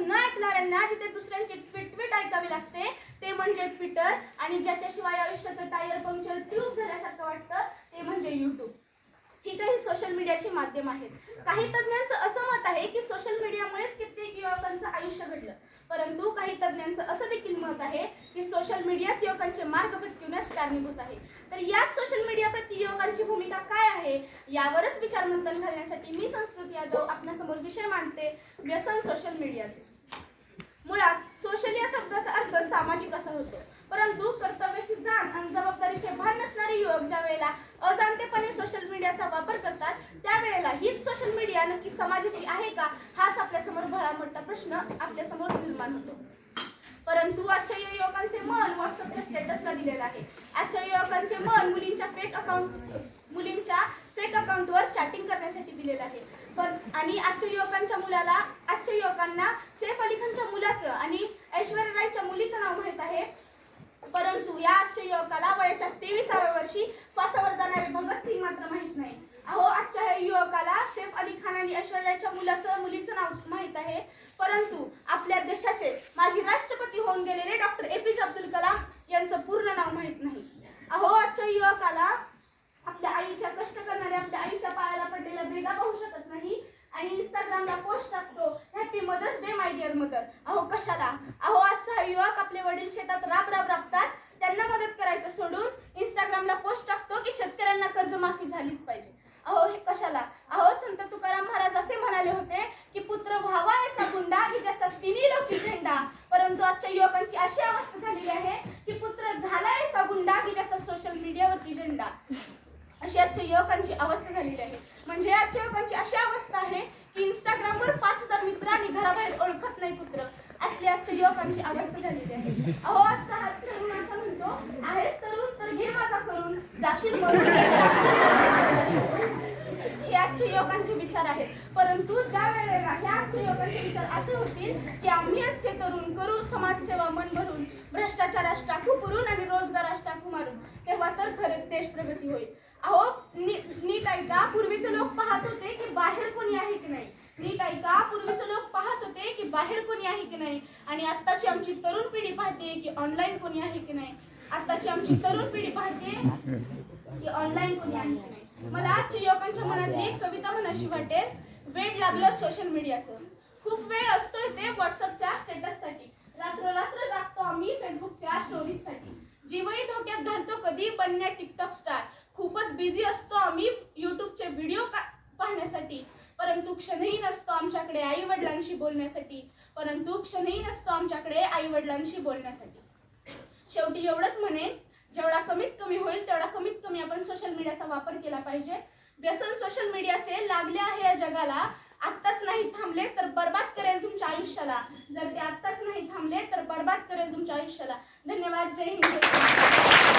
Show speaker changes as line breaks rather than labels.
दुसऱ्यांचं न ऐकणाऱ्यांना जिथे दुसऱ्यांचे ट्विटविट ट्विट ऐकावे लागते ते म्हणजे ट्विटर आणि ज्याच्याशिवाय आयुष्याचं टायर पंक्चर ट्यूब झाल्यासारखं वाटतं ते म्हणजे युट्यूब ही काही सोशल मीडियाची माध्यम आहेत. काही तज्ज्ञांचं असं मत आहे की सोशल मीडियामुळेच कित्येक युवकांचं आयुष्य घडलं. परंतु काही तज्ज्ञांचं असं देखील मत आहे की सोशल मीडियाच युवकांचे मार्ग भटकवण्यास कारणीभूत आहे. तर याच सोशल मीडिया प्रति युवकांची भूमिका काय आहे यावरच विचारमंथन घालण्यासाठी मी संस्कृती यादव आपल्यासमोर विषय मांडते. व्यसन सोशल मीडियाचे मुळात सोशल या शब्दाचा अर्थ सामाजिक असं होतं? परंतु कर्तव्याची जाण आणि जबाबदारीचे भान नसणारे युवक ज्या वेळेला अजाणतेपणे सोशल मीडियाचा वापर करतात त्यावेळेला हीच सोशल मीडिया नक्की समाजाची आहे का? हाच आपल्यासमोर भला मोठा प्रश्न आपल्यासमोर निर्माण होतो. परंतु आजच्या या युवकांचे मन व्हॉट्सअपच्या स्टेटसला दिलेलं आहे. आजच्या युवकांचे मन मुलींच्या फेक अकाउंट मुलींच्या फेक अकाउंटवर चॅटिंग करण्यासाठी दिलेलं आहे. पण आणि आजच्या युवकांच्या मुलाला आजच्या युवकांना सैफ अली खानच्या मुलाचं आणि ऐश्वर्या रायच्या मुलीचं नाव माहीत आहे. परंतु या आजच्या युवकाला वयाच्या तेविसाव्या वर्षी फासावर जाणारे भगतसिंग मात्र माहीत नाही. अहो आजच्या युवकाला सैफ अली खान आणि ऐश्वर्याच्या मुलाचं मुलीचं नाव माहीत आहे. परंतु आपल्या देशाचे माजी राष्ट्रपती होऊन गेलेले डॉक्टर ए पी जे अब्दुल कलाम यांचं पूर्ण नाव माहीत नाही. अहो आजच्या युवकाला आपल्या आईच्या कष्ट करणाऱ्या आपल्या आईच्या पायाला पडलेल्या भेगा पाहू शकत नाही. आणि इंस्टाग्रामला पोस्ट टाकतो happy mother's day my dear mother अहो कशाला? अहो आजचा युवक आपले वडील शेतात राब राब राबतात. त्यांना मदत करायचं सोडून इंस्टाग्रामला पोस्ट टाकतो की शेतकऱ्यांना कर्जमाफी झालीच पाहिजे. अहो हे कशाला? अहो संत तुकाराम महाराज असे म्हणाले होते की पुत्र व्हावा ऐसा गुंडा की ज्याचा तिन्ही लोकी झेंडा. परंतु आजच्या युवकांची अशी अवस्था झालेली आहे की पुत्र झाला ऐसा गुंडा की ज्याचा सोशल मीडियावरती झेंडा. आजच्या युवकांची अवस्था झालेली आहे. म्हणजे आजच्या युवकांची अशी अवस्था आहे की इंस्टाग्रामवर पाच हजार मित्र आणि घराबाहेर ओळखत नाही कुत्र. असली आजच्या युवकांची अवस्था झालेली आहे. अहो आजचा हा तरुण असा म्हणतो आहेस तरुण तर घे माझा करून जाशील हे आजच्या युवकांचे विचार आहेत. परंतु ज्या वेळेला ह्या आजच्या युवकांचे विचार असे होतील की आम्ही आजचे तरुण करू समाजसेवा मन भरून भ्रष्टाचारास टाकू पुरून आणि रोजगारास टाकू मारून तेव्हा तर खरे देश प्रगती होईल. अहो नीट ऐका. पूर्वीचे लोक पाहत होते की बाहेर कोणी आहे की नाही. नीट ऐका. पूर्वीचे लोक पाहत होते की बाहेर कोणी आहे की नाही. आणि आत्ताची आमची तरुण पिढी पाहते की ऑनलाईन कोणी आहे की नाही. आत्ताची आमची तरुण पिढी पाहते की ऑनलाईन कोणी आहे की नाही. मला आजच्या युवकांच्या मनातली एक कविता म्हणाशी वाटेल. वेळ लागलं सोशल मीडियाचं खूप वेळ असतोय ते व्हॉट्सअपच्या स्टेटससाठी रात्र रात्र जागतो आम्ही फेसबुकच्या स्टोरीजसाठी जीवही धोक्यात घालतो कधी? बनण्या टिकटॉक स्टार खूपच बिझी असतो आम्ही युट्यूबचे व्हिडिओ पाहण्यासाठी. परंतु क्षणही नसतो आमच्याकडे आई वडिलांशी बोलण्यासाठी. परंतु क्षणही नसतो आमच्याकडे आई वडिलांशी बोलण्यासाठी. शेवटी एवढंच म्हणेन जेवढा कमीत कमी होईल तेवढा कमीत कमी आपण सोशल मीडियाचा वापर केला पाहिजे. व्यसन सोशल मीडियाचे लागले आहे या जगाला. आत्ताच नाही थांबले तर बर्बाद करेल तुमच्या आयुष्याला. जर ते आत्ताच नाही थांबले तर बर्बाद करेल तुमच्या आयुष्याला. धन्यवाद. जय हिंद.